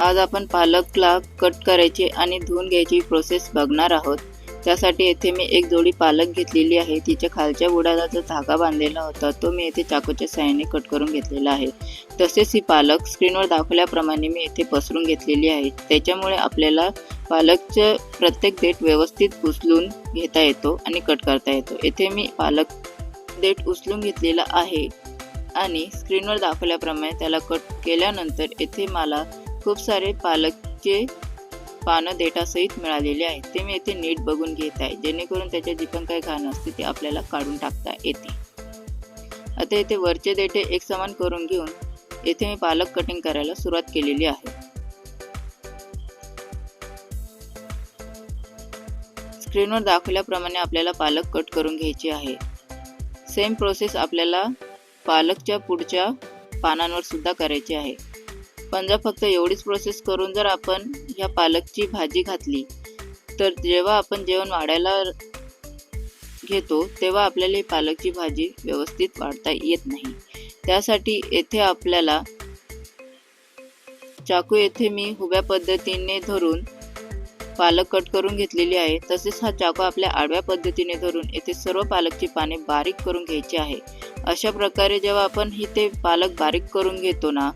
आज आपण पालकला कट करायची आणि धुवून घ्यायची प्रोसेस बघणार आहोत. त्यासाठी येथे मी एक जोडी पालक घेतलेली आहे. तिच्या खालच्या बुडाला जो धागा बांधलेला होता. तो मी येथे चाकूच्या साह्याने कट करून घेतलेला आहे. तसेच ही पालक स्क्रीनवर दाखवल्याप्रमाणे मी येथे पसरून घेतलेली आहे. त्याच्यामुळे आपल्याला पालकचं प्रत्येक देठ व्यवस्थित उचलून घेता येतो आणि कट करता येतो. येथे मी पालक देठ उचलून घेतलेला आहे आणि स्क्रीनवर दाखवल्याप्रमाणे त्याला कट केल्यानंतर येथे मला खूप सारे पालकचे पानं देठासहित मिळालेले आहेत ते मी येथे नीट बघून घेत आहे. जेणेकरून त्याच्या जी पण काही घाण असते ते आपल्याला काढून टाकता येते. आता येथे वरचे देठे एक समान करून घेऊन येथे मी पालक कटिंग करायला सुरुवात केलेली आहे. स्क्रीनवर दाखवल्याप्रमाणे आपल्याला पालक कट करून घ्यायची आहे. सेम प्रोसेस आपल्याला पालकच्या पुढच्या पानांवर सुद्धा करायची आहे. पण फक्त एवढीच प्रोसेस करून जर आपण ह्या पालकची भाजी घातली तर जेव्हा आपण जेवण वाढायला घेतो तेव्हा आपल्याला ही पालकची भाजी व्यवस्थित वाढता येत नाही. त्यासाठी येथे आपल्याला चाकू येथे मी उभ्या पद्धतीने धरून पालक कट करून घेतलेली आहे. तसेच हा चाकू आपल्या आडव्या पद्धतीने धरून येथे सर्व पालकची पाने बारीक करून घ्यायची आहे. अशा प्रकारे जेव्हा आपण ही ते पालक बारीक करून घेतो ना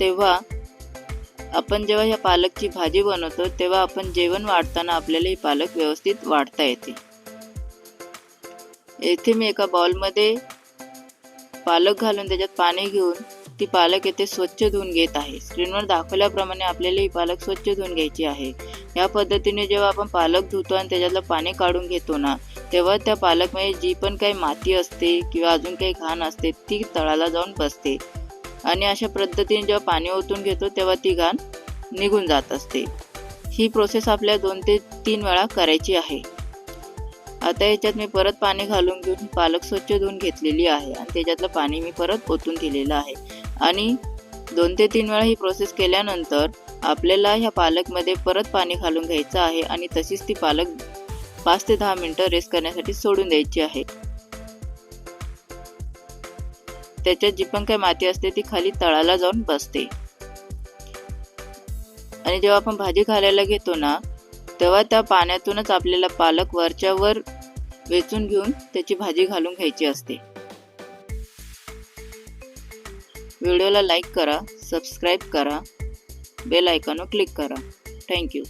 तेव्हा आपण जेव्हा ह्या पालकची भाजी बनवतो तेव्हा आपण जेवण वाढताना आपल्याला ही पालक व्यवस्थित वाढता येते. येथे मी एका बाउलमध्ये पालक घालून त्याच्यात पाणी घेऊन ती पालक येथे स्वच्छ धुवून घेत आहे. स्क्रीनवर दाखवल्याप्रमाणे आपल्याला ही पालक स्वच्छ धुवून घ्यायची आहे. या पद्धतीने जेव्हा आपण पालक धुतो आणि त्याच्यातलं पाणी काढून घेतो ना तेव्हा त्या पालकमध्ये जी पण काही माती असते किंवा अजून काही घाण असते ती तळाला जाऊन बसते. आणि अशा पद्धतीने जेव्हा पाणी ओतून घेतो तेव्हा ती घाण निघून जात असते. ही प्रोसेस आपल्या दोन ते तीन वेळा करायची आहे. आता याच्यात मी परत पाणी घालून घेऊन पालक स्वच्छ धुवून घेतलेली आहे आणि त्याच्यातलं पाणी मी परत ओतून दिलेलं आहे. आणि दोन ते तीन वेळा ही प्रोसेस केल्यानंतर आपल्याला ह्या पालकमध्ये परत पाणी घालून घ्यायचं आहे आणि तशीच ती पालक पाच ते दहा मिनटं रेस्ट करण्यासाठी सोडून द्यायची आहे. त्याच्यात जी पण काही माती असते ती खाली तळाला जाऊन बसते. आणि जेव्हा आपण भाजी घालायला घेतो ना तेव्हा त्या पाण्यातूनच आपल्याला पालक वरच्यावर वेचून घेऊन त्याची भाजी घालून घ्यायची असते. व्हिडिओला लाईक करा सबस्क्राईब करा बेल आयकॉनवर क्लिक करा. थँक्यू.